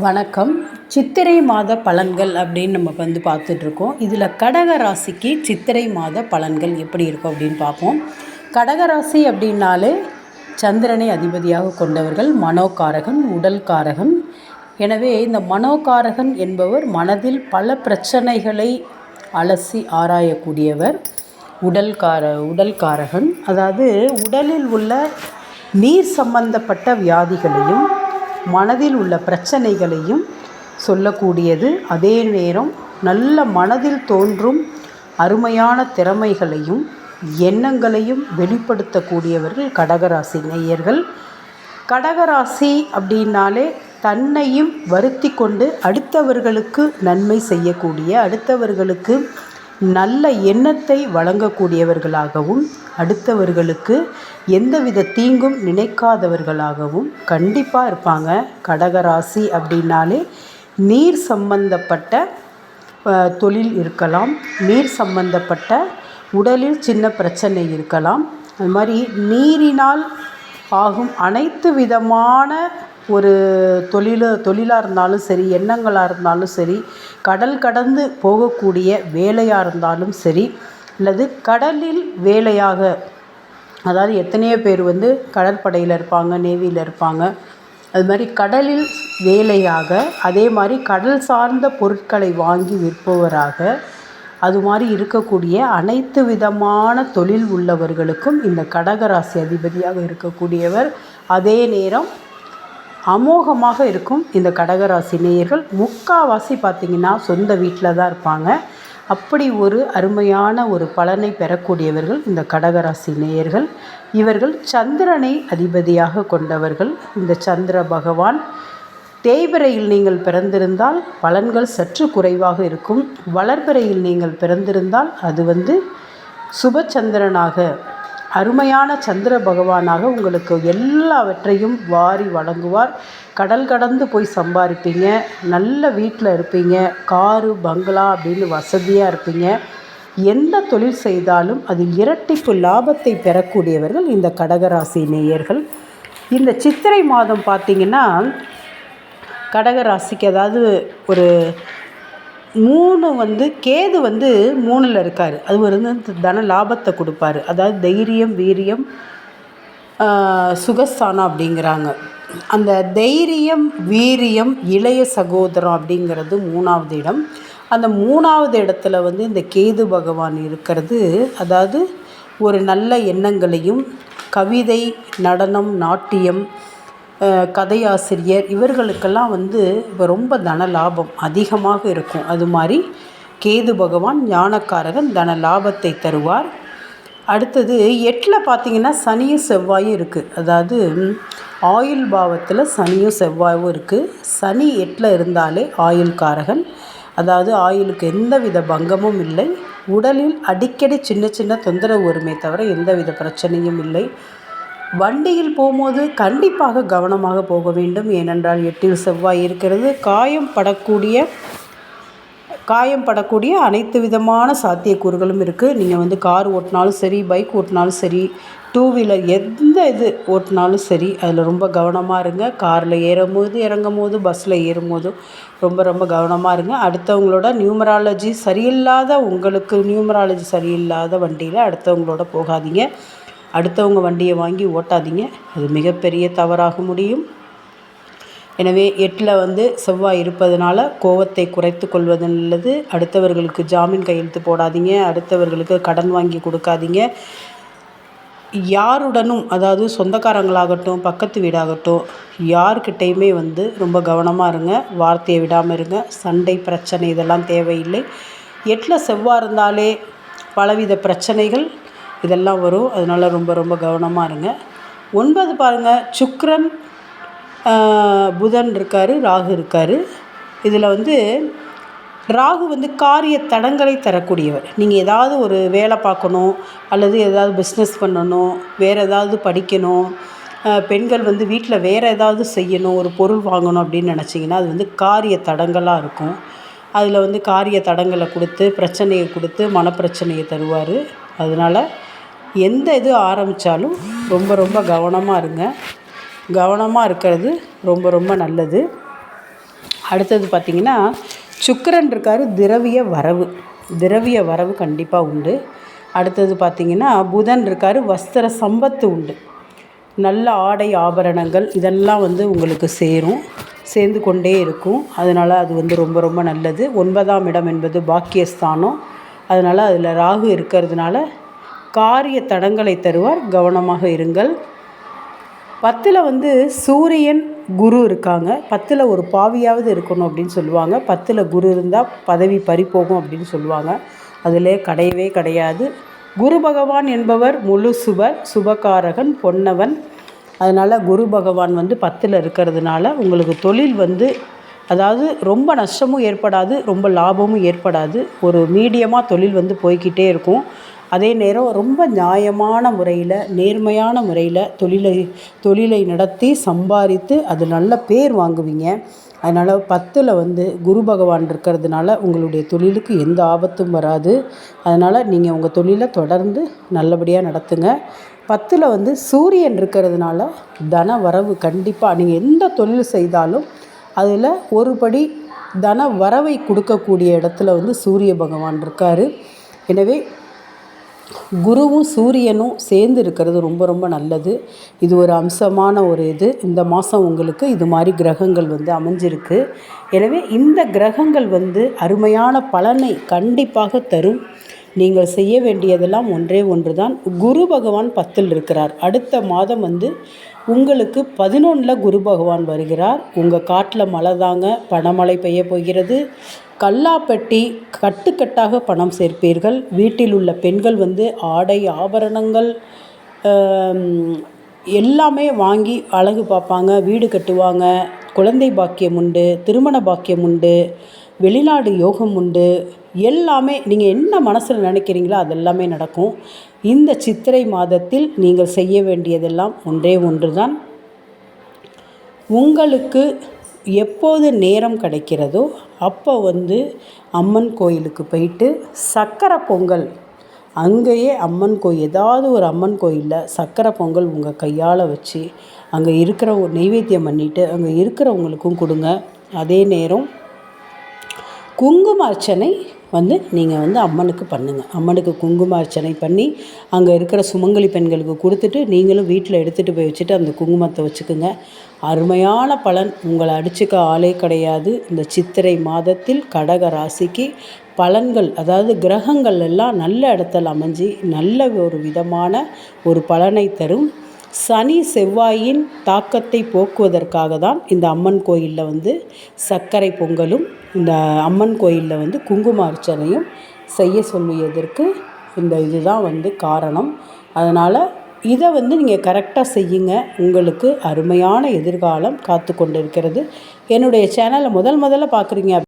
வணக்கம். சித்திரை மாத பலன்கள் அப்படின்னு நம்ம வந்து பார்த்துட்ருக்கோம். இதில் கடக ராசிக்கு சித்திரை மாத பலன்கள் எப்படி இருக்கும் அப்படின்னு பார்ப்போம். கடகராசி அப்படின்னாலே சந்திரனை அதிபதியாக கொண்டவர்கள் மனோகாரகன் உடல்காரகன். எனவே இந்த மனோகாரகன் என்பவர் மனதில் பல பிரச்சனைகளை அலசி ஆராயக்கூடியவர் உடல்கார உடல்காரகன். அதாவது உடலில் உள்ள நீர் சம்பந்தப்பட்ட வியாதிகளையும் மனதில் உள்ள பிரச்சனைகளையும் சொல்லக்கூடியது. அதே நேரம் நல்ல மனதில் தோன்றும் அருமையான திறமைகளையும் எண்ணங்களையும் வெளிப்படுத்தக்கூடியவர்கள் கடகராசி நேயர்கள். கடகராசி அப்படின்னாலே தன்னையும் வருத்தி கொண்டு அடுத்தவர்களுக்கு நன்மை செய்யக்கூடிய அடுத்தவர்களுக்கு நல்ல எண்ணத்தை வழங்கக்கூடியவர்களாகவும் அடுத்தவர்களுக்கு எந்தவித தீங்கும் நினைக்காதவர்களாகவும் கண்டிப்பாக இருப்பாங்க. கடகராசி அப்படின்னாலே நீர் சம்பந்தப்பட்ட தொழில் இருக்கலாம். நீர் சம்பந்தப்பட்ட உடலில் சின்ன பிரச்சனை இருக்கலாம். அது மாதிரி நீரினால் ஆகும் அனைத்து விதமான ஒரு தொழில தொழிலாக இருந்தாலும் சரி எண்ணங்களாக இருந்தாலும் சரி கடல் கடந்து போகக்கூடிய வேலையாக இருந்தாலும் சரி அல்லது கடலில் வேலையாக அதாவது எத்தனையோ பேர் வந்து கடற்படையில் இருப்பாங்க நேவியில் இருப்பாங்க. அது மாதிரி கடலில் வேலையாக அதே மாதிரி கடல் சார்ந்த பொருட்களை வாங்கி விற்பவராக அது மாதிரி இருக்கக்கூடிய அனைத்து விதமான தொழில் உள்ளவர்களுக்கும் இந்த கடகராசி அதிபதியாக இருக்கக்கூடியவர் அதே நேரம் அமோகமாக இருக்கும் இந்த கடகராசி நேயர்கள். முக்கால்வாசி பார்த்திங்கன்னா சொந்த வீட்டில் தான் இருப்பாங்க. அப்படி ஒரு அருமையான ஒரு பலனை பெறக்கூடியவர்கள் இந்த கடகராசி நேயர்கள். இவர்கள் சந்திரனை அதிபதியாக கொண்டவர்கள். இந்த சந்திர பகவான் தேய்பிரையில் நீங்கள் பிறந்திருந்தால் பலன்கள் சற்று குறைவாக இருக்கும். வளர்பிறையில் நீங்கள் பிறந்திருந்தால் அது வந்து சுபச்சந்திரனாக அருமையான சந்திர பகவானாக உங்களுக்கு எல்லாவற்றையும் வாரி வழங்குவார். கடல் கடந்து போய் சம்பாதிப்பீங்க நல்ல வீட்டில் இருப்பீங்க. காரு பங்களா அப்படின்னு வசதியாக இருப்பீங்க. எந்த தொழில் செய்தாலும் அதில் இரட்டிப்பு லாபத்தை பெறக்கூடியவர்கள் இந்த கடகராசி நேயர்கள். இந்த சித்திரை மாதம் பார்த்திங்கன்னா கடகராசிக்கு அதாவது ஒரு மூணு வந்து கேது வந்து மூணில் இருக்கார். அது வந்து தன லாபத்தை கொடுப்பாரு. அதாவது தைரியம் வீரியம் சுகஸ்தானம் அப்படிங்கிறாங்க. அந்த தைரியம் வீரியம் இளைய சகோதரம் அப்படிங்கிறது மூணாவது இடம். அந்த மூணாவது இடத்துல வந்து இந்த கேது பகவான் இருக்கிறது. அதாவது ஒரு நல்ல எண்ணங்களையும் கவிதை நடனம் நாட்டியம் கதையாசிரியர் இவர்களுக்கெல்லாம் வந்து இப்போ ரொம்ப தன லாபம் அதிகமாக இருக்கும். அது மாதிரி கேது பகவான் ஞானக்காரகன் தன லாபத்தை தருவார். அடுத்தது எட்டில் பார்த்திங்கன்னா சனியும் செவ்வாயும் இருக்குது அதாவது ஆயுள் பாவத்தில் சனியும் செவ்வாயும் இருக்குது சனி எட்டில் இருந்தாலே ஆயுள் காரகன் அதாவது ஆயுளுக்கு எந்த வித பங்கமும் இல்லை. உடலில் அடிக்கடி சின்ன சின்ன தொந்தரவு வருமே தவிர எந்த வித பிரச்சனையும் இல்லை. வண்டியில் போகும்போது கண்டிப்பாக கவனமாக போக வேண்டும். ஏனென்றால் எட்டில் செவ்வாய் இருக்கிறது. காயம் படக்கூடிய காயம் படக்கூடிய அனைத்து விதமான சாத்தியக்கூறுகளும் இருக்குது நீங்கள் வந்து கார் ஓட்டினாலும் சரி பைக் ஓட்டினாலும் சரி டூ வீலர் எந்த இது ஓட்டினாலும் சரி அதில் ரொம்ப கவனமாக இருங்க. காரில் ஏறும் போது இறங்கும் போது பஸ்ஸில் ஏறும் போதும் ரொம்ப ரொம்ப கவனமாக இருங்க. அடுத்தவங்களோட நியூமராலஜி சரியில்லாத உங்களுக்கு நியூமராலஜி சரியில்லாத வண்டியில் அடுத்தவங்களோட போகாதீங்க. அடுத்தவங்க வண்டியை வாங்கி ஓட்டாதீங்க. அது மிகப்பெரிய தவறாக முடியும். எனவே எட்டில் வந்து செவ்வாய் இருப்பதனால கோவத்தை குறைத்து கொள்வது நல்லது. அடுத்தவர்களுக்கு ஜாமீன் கையெழுத்து போடாதீங்க. அடுத்தவர்களுக்கு கடன் வாங்கி கொடுக்காதீங்க. யாருடனும் அதாவது சொந்தக்காரங்களாகட்டும் பக்கத்து வீடாகட்டும் யார்கிட்டையுமே வந்து ரொம்ப கவனமாக இருங்க. வார்த்தையை விடாமல் இருங்க. சண்டை பிரச்சனை இதெல்லாம் தேவையில்லை. எட்டில் செவ்வாய் இருந்தாலே பலவித பிரச்சனைகள் இதெல்லாம் வரும். அதனால் ரொம்ப ரொம்ப கவனமாக இருங்க. ஒன்பது பாருங்கள் சுக்ரன் புதன் இருக்கார் ராகு இருக்கார். இதில் வந்து ராகு வந்து காரிய தடங்களை தரக்கூடியவர். நீங்கள் ஏதாவது ஒரு வேலை பார்க்கணும் அல்லது ஏதாவது பிஸ்னஸ் பண்ணணும் வேறு ஏதாவது படிக்கணும் பெண்கள் வந்து வீட்டில் வேறு ஏதாவது செய்யணும் ஒரு பொருள் வாங்கணும் அப்படின்னு நினச்சிங்கன்னா அது வந்து காரிய தடங்களாக இருக்கும். அதில் வந்து காரிய தடங்களை கொடுத்து பிரச்சனையை கொடுத்து மனப்பிரச்சனையை தருவார். அதனால் எந்த இது ஆரம்பித்தாலும் ரொம்ப ரொம்ப கவனமாக இருங்க. கவனமாக இருக்கிறது ரொம்ப ரொம்ப நல்லது. அடுத்தது பார்த்திங்கன்னா சுக்கரன் இருக்கார் திரவிய வரவு. திரவிய வரவு கண்டிப்பாக உண்டு. அடுத்தது பார்த்திங்கன்னா புதன் இருக்கார் வஸ்திர சம்பத்து உண்டு. நல்ல ஆடை ஆபரணங்கள் இதெல்லாம் வந்து உங்களுக்கு சேரும். சேர்ந்து கொண்டே இருக்கும். அதனால் அது வந்து ரொம்ப ரொம்ப நல்லது. ஒன்பதாம் இடம் என்பது பாக்கியஸ்தானம். அதனால் அதில் ராகு இருக்கிறதுனால காரிய தடங்களை தருவார். கவனமாக இருங்கள். பத்தில் வந்து சூரியன் குரு இருக்காங்க. பத்தில் ஒரு பாவியாவது இருக்கணும் அப்படின்னு சொல்லுவாங்க. பத்தில் குரு இருந்தால் பதவி பறிப்போகும் அப்படின்னு சொல்லுவாங்க. அதில் கிடையவே கிடையாது. குரு பகவான் என்பவர் முழு சுபர் சுபகாரகன் பொன்னவன். அதனால் குரு பகவான் வந்து பத்தில் இருக்கிறதுனால உங்களுக்கு தொழில் வந்து அதாவது ரொம்ப நஷ்டமும் ஏற்படாது ரொம்ப லாபமும் ஏற்படாது. ஒரு மீடியமாக தொழில் வந்து போய்கிட்டே இருக்கும். அதே நேரம் ரொம்ப நியாயமான முறையில் நேர்மையான முறையில் தொழிலை தொழிலை நடத்தி சம்பாதித்து அது நல்ல பேர் வாங்குவீங்க. அதனால் பத்தில் வந்து குரு பகவான் இருக்கிறதுனால உங்களுடைய தொழிலுக்கு எந்த ஆபத்தும் வராது. அதனால் நீங்கள் உங்கள் தொழிலை தொடர்ந்து நல்லபடியாக நடத்துங்க. பத்தில் வந்து சூரியன் இருக்கிறதுனால தன வரவு கண்டிப்பாக நீங்கள் எந்த தொழில் செய்தாலும் அதில் ஒரு படி தன வரவை கொடுக்கக்கூடிய இடத்துல வந்து சூரிய பகவான் இருக்கார். எனவே குருவும் சூரியனும் சேர்ந்து இருக்கிறது ரொம்ப ரொம்ப நல்லது. இது ஒரு அம்சமான ஒரு இது. இந்த மாதம் உங்களுக்கு இது மாதிரி கிரகங்கள் வந்து அமைஞ்சிருக்கு. எனவே இந்த கிரகங்கள் வந்து அருமையான பலனை கண்டிப்பாக தரும். நீங்கள் செய்ய வேண்டியதெல்லாம் ஒன்றே ஒன்று தான் குரு பகவான் பத்தில் இருக்கிறார். அடுத்த மாதம் வந்து உங்களுக்கு பதினொன்றில் குரு பகவான் வருகிறார். உங்கள் காட்டில் மழை தாங்க பணமழை பெய்ய போகிறது. கல்லாப்பட்டி கட்டுக்கட்டாக பணம் சேர்ப்பீர்கள். வீட்டில் உள்ள பெண்கள் வந்து ஆடை ஆபரணங்கள் எல்லாமே வாங்கி அழகு பார்ப்பாங்க. வீடு கட்டுவாங்க. குழந்தை பாக்கியம் உண்டு திருமண பாக்கியம் உண்டு. வெளிநாடு யோகம் உண்டு. எல்லாமே நீங்கள் என்ன மனசில் நினைக்கிறீங்களோ அதெல்லாமே நடக்கும். இந்த சித்திரை மாதத்தில் நீங்கள் செய்ய வேண்டியதெல்லாம் ஒன்றே ஒன்று தான் உங்களுக்கு எப்போது நேரம் கிடைக்கிறதோ அப்போ வந்து அம்மன் கோயிலுக்கு போயிட்டு சக்கரை பொங்கல். அங்கேயே அம்மன் கோயில் ஏதாவது ஒரு அம்மன் கோயிலில் சக்கரை பொங்கல் உங்கள் கையால் வச்சு அங்கே இருக்கிற நெய்வேத்தியம் பண்ணிவிட்டு அங்கே இருக்கிறவங்களுக்கும் கொடுங்க. அதே நேரம் குங்கும அர்ச்சனை வந்து நீங்கள் வந்து அம்மனுக்கு பண்ணுங்கள் அம்மனுக்கு குங்கும அர்ச்சனை பண்ணி அங்கே இருக்கிற சுமங்கலி பெண்களுக்கு கொடுத்துட்டு நீங்களும் வீட்டில் எடுத்துகிட்டு போய் வச்சுட்டு அந்த குங்குமத்தை வச்சுக்கோங்க. அருமையான பலன். உங்களை அடிச்சுக்க ஆளே கிடையாது. இந்த சித்திரை மாதத்தில் கடக ராசிக்கு பலன்கள் அதாவது கிரகங்கள் எல்லாம் நல்ல இடத்துல அமைஞ்சு நல்ல ஒரு விதமான ஒரு பலனை தரும். சனி செவ்வாயின் தாக்கத்தை போக்குவதற்காக தான் இந்த அம்மன் கோயிலில் வந்து சர்க்கரை பொங்கலும் இந்த அம்மன் கோயிலில் வந்து குங்கும அர்ச்சனையும் செய்ய சொல்லியதற்கு இந்த இதுதான் வந்து காரணம். அதனால் இதை வந்து நீங்கள் கரெக்டாக செய்யுங்க. உங்களுக்கு அருமையான எதிர்காலம் காத்து கொண்டிருக்கிறது என்னுடைய சேனலை முதல் முதல்ல பார்க்குறீங்க